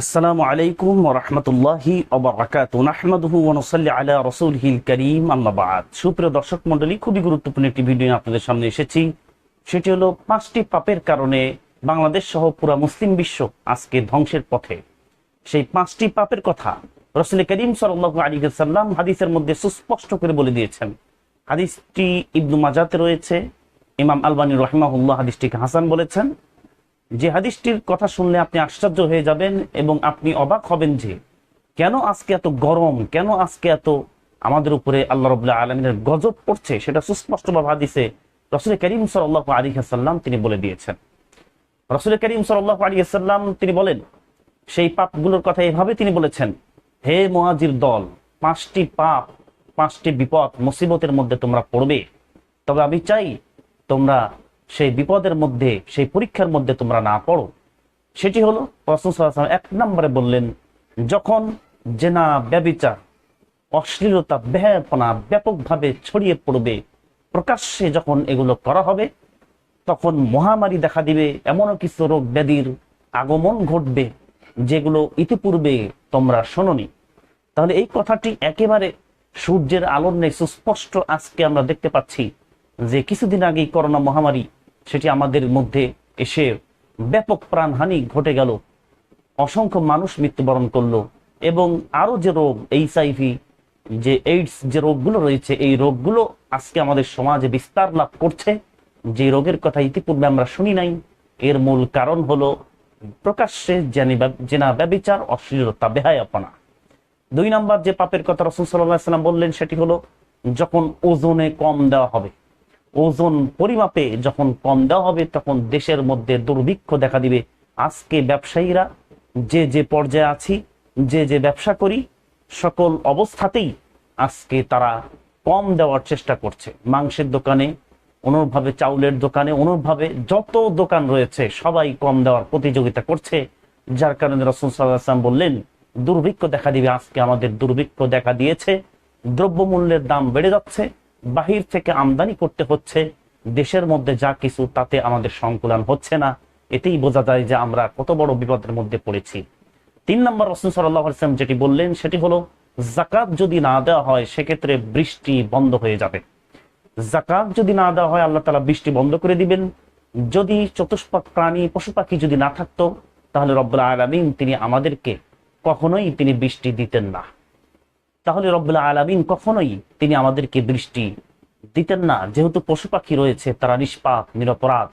আসসালামু আলাইকুম রহমতুল্লাহি আলা রাসূলিহিল কারীম আম্মা বাদ। সুপ্রিয় দর্শক মণ্ডলী, খুবই গুরুত্বপূর্ণ একটি ভিডিও আপনাদের সামনে এসেছি। সেটি হলো পাঁচটি পাপের কারণে বাংলাদেশ সহ পুরা মুসলিম বিশ্ব আজকে ধ্বংসের পথে। সেই পাঁচটি পাপের কথা রসুল করিম সাল্লাল্লাহু আলাইহি সাল্লাম হাদিসের মধ্যে সুস্পষ্ট করে বলে দিয়েছেন। হাদিসটি ইবনু মাজাতে রয়েছে। ইমাম আলবানী রহিমাহুল্লাহ হাদিসটিকে হাসান বলেছেন। যে হাদিসটির কথা শুনলে আপনি আশ্চর্য হয়ে যাবেন এবং আপনি অবাক হবেন যে, কেন আজকে এত গরম? কেন আজকে এত আমাদের উপরে আল্লাহ রবুল্লাহ আলমিনের গজব পড়ছে? সেটা সুস্পষ্টভাবে হাদিসে রসুল করিম সাল্লাহ আলী হাসাল্লাম তিনি বলে দিয়েছেন। রসুল করিম সাল্লাহ আলী হাসাল্লাম তিনি বলেন, সেই পাপগুলোর কথা এভাবে তিনি বলেছেন, হে মোয়াজির দল, পাঁচটি পাপ, পাঁচটি বিপদ, মুসিবতের মধ্যে তোমরা পড়বে। তবে আমি চাই তোমরা সেই বিপদের মধ্যে, সেই পরীক্ষার মধ্যে তোমরা না পড়ো। সেটি হলো রসুল সাল্লাল্লাহু আলাইহি ওয়াসাল্লাম এক নম্বরে বললেন, যখন জেনা ব্যবিচার অশ্লীলতা ব্যাপনা ব্যাপকভাবে ছড়িয়ে পড়বে, প্রকাশ্যে যখন এগুলো করা হবে, তখন মহামারী দেখা দিবে, এমনও কিছু রোগ ব্যাধির আগমন ঘটবে, যেগুলো ইতিপূর্বে তোমরা শোনোনি। তাহলে এই কথাটি একেবারে সূর্যের আলোর নেই, সুস্পষ্ট আজকে আমরা দেখতে পাচ্ছি যে কিছুদিন আগেই করোনা মহামারী সেটি আমাদের মধ্যে এসে ব্যাপক প্রাণহানি ঘটে গেল। অসংখ্য মানুষ মৃত্যুবরণ করল এবং আরও যে রোগ এইচআইভি যে এইডস যে রোগগুলো রয়েছে, এই রোগগুলো আজকে আমাদের সমাজে বিস্তার লাভ করছে। যে রোগের কথা ইতিপূর্বে আমরা শুনি নাই, এর মূল কারণ হলো প্রকাশ্যে জেনা ব্যবিচার অশ্লীলতা, বেহায়াপনা। দুই নম্বর যে পাপের কথা রসুল সাল্লাহ সাল্লাম বললেন, সেটি হলো যখন ওজনে কম দেওয়া হবে। ওজন পরিমাপে যখন কম দেওয়া হবে, তখন দেশের মধ্যে দুর্ভিক্ষ দেখা দিবে। আজকে ব্যবসায়ীরা যে যে পর্যায়ে আছি, যে যে ব্যবসা করি, সকল অবস্থাতেই আজকে তারা কম দেওয়ার চেষ্টা করছে। মাংসের দোকানে অনুরূপভাবে চাউলের দোকানে অনুরূপভাবে যত দোকান রয়েছে, সবাই কম দেওয়ার প্রতিযোগিতা করছে। যার কারণে রসুল সাল্লাহাম বললেন, দুর্ভিক্ষ দেখা দিবে, আজকে আমাদের দুর্ভিক্ষ দেখা দিয়েছে। দ্রব্যমূল্যের দাম বেড়ে যাচ্ছে। বাহির থেকে আমদানি করতে হচ্ছে, দেশের মধ্যে যা কিছু তাতে আমাদের সংকুলন হচ্ছে না, এতেই বোঝা যায় যে আমরা কত বড় বিপদের মধ্যে পড়েছি। তিন নম্বর রসুল সাল্লাম যেটি বললেন সেটি হলো জাকাত যদি না দেওয়া হয় সেক্ষেত্রে বৃষ্টি বন্ধ হয়ে যাবে। জাকাত যদি না দেওয়া হয় আল্লাহ তালা বৃষ্টি বন্ধ করে দিবেন। যদি চতুষ্পদ প্রাণী পশু পাখি যদি না থাকতো, তাহলে রব্বুল্লাহ আলমিন তিনি আমাদেরকে কখনোই তিনি বৃষ্টি দিতেন না। তাহলে রব্বুল্লাহ আলমিন কখনোই তিনি আমাদেরকে বৃষ্টি দিতেন না। যেহেতু পশু পাখি রয়েছে, তারা নিষ্পাপ, নিরপরাধ।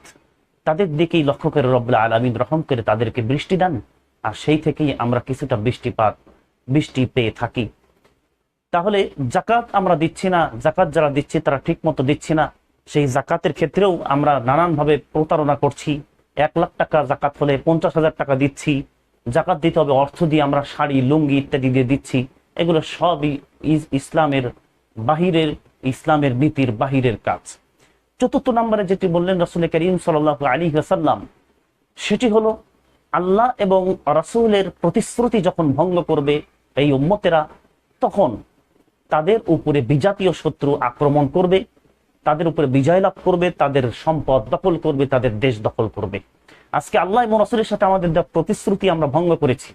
তাদের দিকেই লক্ষ্য করে রব্বুল্লাহ আলমিন রহম করে তাদেরকে বৃষ্টি দেন। আর সেই থেকেই আমরা কিছুটা বৃষ্টিপাত, বৃষ্টি পেয়ে থাকি। তাহলে জাকাত আমরা দিচ্ছি না জাকাত যারা দিচ্ছে তারা ঠিক মতো দিচ্ছি না। সেই জাকাতের ক্ষেত্রেও আমরা নানানভাবে প্রতারণা করছি। এক লাখ টাকা জাকাত হলে পঞ্চাশ হাজার টাকা দিচ্ছি। জাকাত দিতে হবে অর্থ দিয়ে আমরা শাড়ি, লুঙ্গি ইত্যাদি দিয়ে দিচ্ছি। এগুলো সবই ইসলামের বাহিরের, ইসলামের নীতির বাহিরের কাজ। চতুর্থ নম্বরে যেটি বললেন রসুল করিম সাল আলী সাল্লাম সেটি হলো আল্লাহ এবং রসুলের প্রতিশ্রুতি যখন ভঙ্গ করবে এই উম্মতেরা, তখন তাদের উপরে বিজাতীয় শত্রু আক্রমণ করবে, তাদের উপরে বিজয় লাভ করবে, তাদের সম্পদ দখল করবে, তাদের দেশ দখল করবে। আজকে আল্লাহ এবং রসুলের সাথে আমাদের প্রতিশ্রুতি আমরা ভঙ্গ করেছি।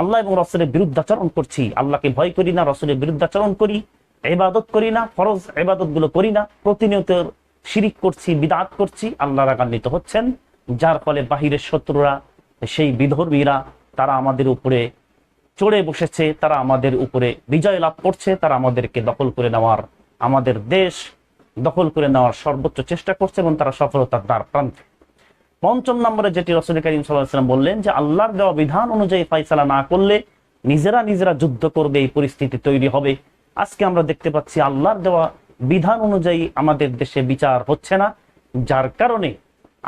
আল্লাহ এবং রসুলের বিরুদ্ধাচরণ করছি। আল্লাহকে ভয় করি না, রসুলের বিরুদ্ধাচরণ করি এবাদত করি না, ফরজ এবাদতগুলো করি না, প্রতিনিয়ত শিরিক করছি, বিদাত করছি, আল্লাহ রাগান্বিত হচ্ছেন। যার ফলে বাহিরের শত্রুরা, সেই বিধর্মীরা, তারা আমাদের উপরে চড়ে বসেছে, তারা আমাদের উপরে বিজয় লাভ করছে, তারা আমাদেরকে দখল করে নেওয়ার, আমাদের দেশ দখল করে নেওয়ার সর্বোচ্চ চেষ্টা করছে এবং তারা সফলতার দ্বার প্রান্তে। পঞ্চম নম্বরে যেটি রসুল করিম সাল্লাম বললেন যে আল্লাহর দেওয়া বিধান অনুযায়ী ফাইসালা না করলে নিজেরা নিজেরা যুদ্ধ করবে, এই পরিস্থিতি তৈরি হবে। আজকে আমরা দেখতে পাচ্ছি আল্লাহর দেওয়া বিধান অনুযায়ী আমাদের দেশে বিচার হচ্ছে না, যার কারণে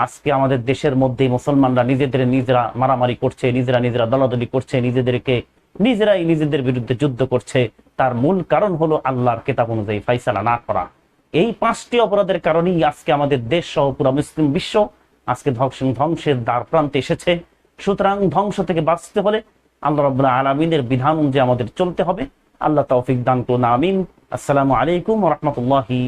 আজকে আমাদের দেশের মধ্যে মুসলমানরা নিজেদের নিজেরা মারামারি করছে, নিজেরা নিজেরা দলাদলি করছে, নিজেদেরকে নিজেরাই নিজেদের বিরুদ্ধে যুদ্ধ করছে। তার মূল কারণ হলো আল্লাহর কেতাব অনুযায়ী ফাইসালা না করা। এই পাঁচটি অপরাধের কারণেই আজকে আমাদের দেশ সহ পুরো মুসলিম বিশ্ব আজকে ধ্বংস, ধ্বংসের দ্বার প্রান্তে এসেছে। সুতরাং ধ্বংস থেকে বাঁচতে হলে আল্লাহ রবাহ আলমিনের বিধান যে আমাদের চলতে হবে। আল্লাহ তৌফিক দান করুন, আমিন। আসসালামু আলাইকুম রহমতুল্লাহি